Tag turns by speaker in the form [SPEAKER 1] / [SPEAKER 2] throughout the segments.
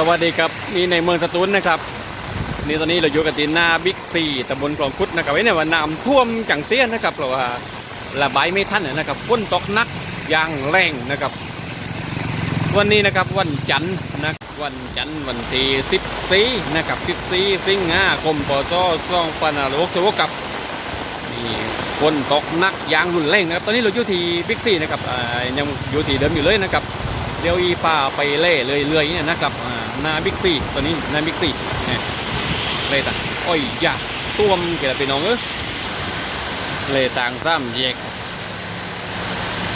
[SPEAKER 1] สวัสดีครับนี่ในเมืองสตูลนะครับนี่ตอนนี้เราอยู่กันที่หน้าบิ๊กซีตำบลคลองคุดนะครับไว้เนี่ยว่าน้ำท่วมจังเตี้ยนนะครับเพราะว่าระบายไม่ทันนะครับฝนตกหนักอย่างแรงนะครับ วันนี้นะครับวันจันทร์นะวันจันทร์วันที่สิบสี่นะครับสิบสี่สิงหาคมปศสองพันห้าร้อยหกสิบหกครับนี่ฝนตกหนักอย่างรุนแรงนะครับตอนนี้เราอยู่ที่บิ๊กซีนะครับยังอยู่ที่เดิมอยู่เลยนะครับเดี๋ยวอีป่าไปเล่เลยเรื่อยๆเนี่ยนะครับอ่า นาบิ๊กซีตัวนี้นาบิ๊กซีเนี่ยเล่ต่างอ้อยยาต้วมเกี่ยวกับพี่น้องเออเล่ต่างซ้ำแยก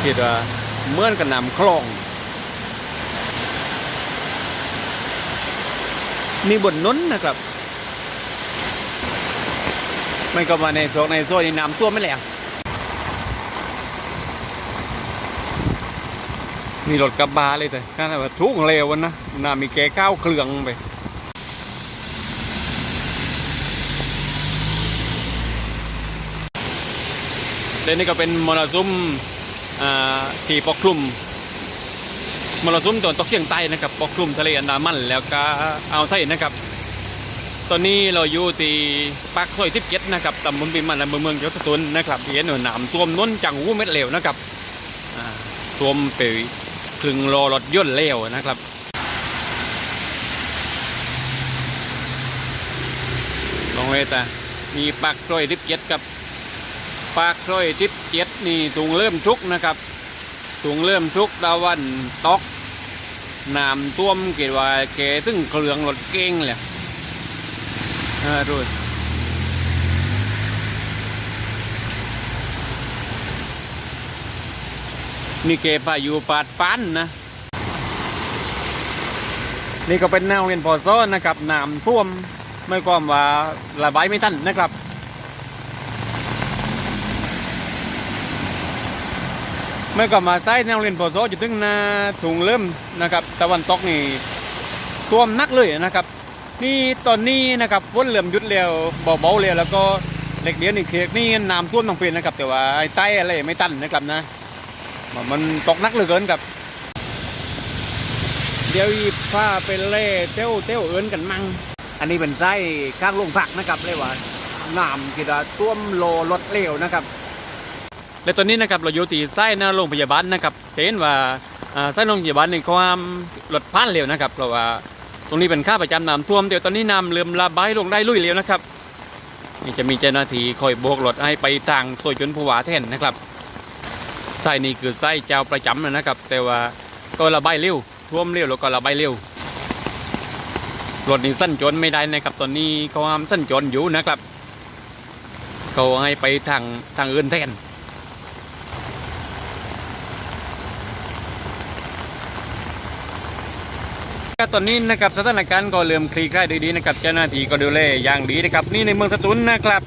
[SPEAKER 1] คิดว่าเมื่อนกับนำคลองมีบนน้นนะครับ มันก็มาในโซนในโซนนี้น้ำท่วมไม่แหลง มีรถกระบะเลยแต่ก็แบบทุกเร็วนะน่ามีแกก้าวเครื่องไปเดี๋ยวนี้ก็เป็นมรสุมอ่าที่ปกคลุมมรสุมตะวันตกเฉียงใต้นะครับปกคลุมทะเลอันดามันแล้วก็อ่าวไทยนะครับ ตอนนี้เราอยู่ที่ปากซอยทิพเจ็ดนะครับตำบลปิมันอำเภอเมืองจังหวัดสตูลนะครับที่เห็นว่าน้ำท่วมน้นจังหูเม็ดเหลวนะครับท่วมไป พึงโลรถย่นเร็วนะครับลองเลยแต่มีปากซอยทิพเจ็ดกับปากซอยทิพเจ็ดนี่ถุงเริ่มทุกนะครับถุงเริ่มทุกตะวันตกน้ำท่วมเกิดว่าแกตึงเครื่องรถเก่งเลยเออดู นี่เกพายุปาดปันนะ นี่ก็เป็นแนวเรียนพอซ้อนนะครับน้ำท่วมไม่ความว่าระบายไม่ทันนะครับเมื่อก่อนมาใช้แนวเรียนพอซ้ออยู่ถึงนาถุงเริ่มนะครับตะวันตกนี่ท่วมนักเลยนะครับ นี่ตอนนี้นะครับฝนเริ่มหยุดแล้วเบาๆแล้วแล้วก็เล็กเดียวนี่เค้กนี่น้ำท่วมต้องเปลี่ยนนะครับ แต่ว่าไอ้ใต้อะไรไม่ตันนะครับนะ มันตกหนักเหลือเกินครับเดี๋ยวอีพาไปเล่เต้วเต้วเอินกันมั่งอันนี้เป็นไส้ข้างลงผักนะครับเรียกว่าน้ำกีดาต้วมโลรถเร็วนะครับ และตอนนี้นะครับเราอยู่ที่ไส้หน้าโรงพยาบาลนะครับเห็นว่าอ่าไส้โรงพยาบาลในความรถพันเร็วนะครับเพราะว่าตรงนี้เป็นค่าประจำน้ำท่วมเดี๋ยวตอนนี้น้ำเริ่มระบายลงได้ลุยเร็วนะครับนี่จะมีเจ้าหน้าที่คอยโบกรถให้ไปทางซอยจนผู้ว่าแทนนะครับ ไส้นี่คือไส้เจ้าประจำนะครับ แต่ว่าก็ระบายเร็วท่วมเร็วแล้วก็ระบายเร็วรถนี่สั้นจนไม่ได้นะครับ ตอนนี้เขาห้ามสั้นจนอยู่นะครับเขาให้ไปทางทางอื่นแทนก็ตอนนี้นะครับสถานการณ์ก็เริ่มคลี่คลายดีๆนะครับเจ้าหน้าที่ก็ดูแลอย่างดีนะครับนี่ในเมืองสตูลนะครับ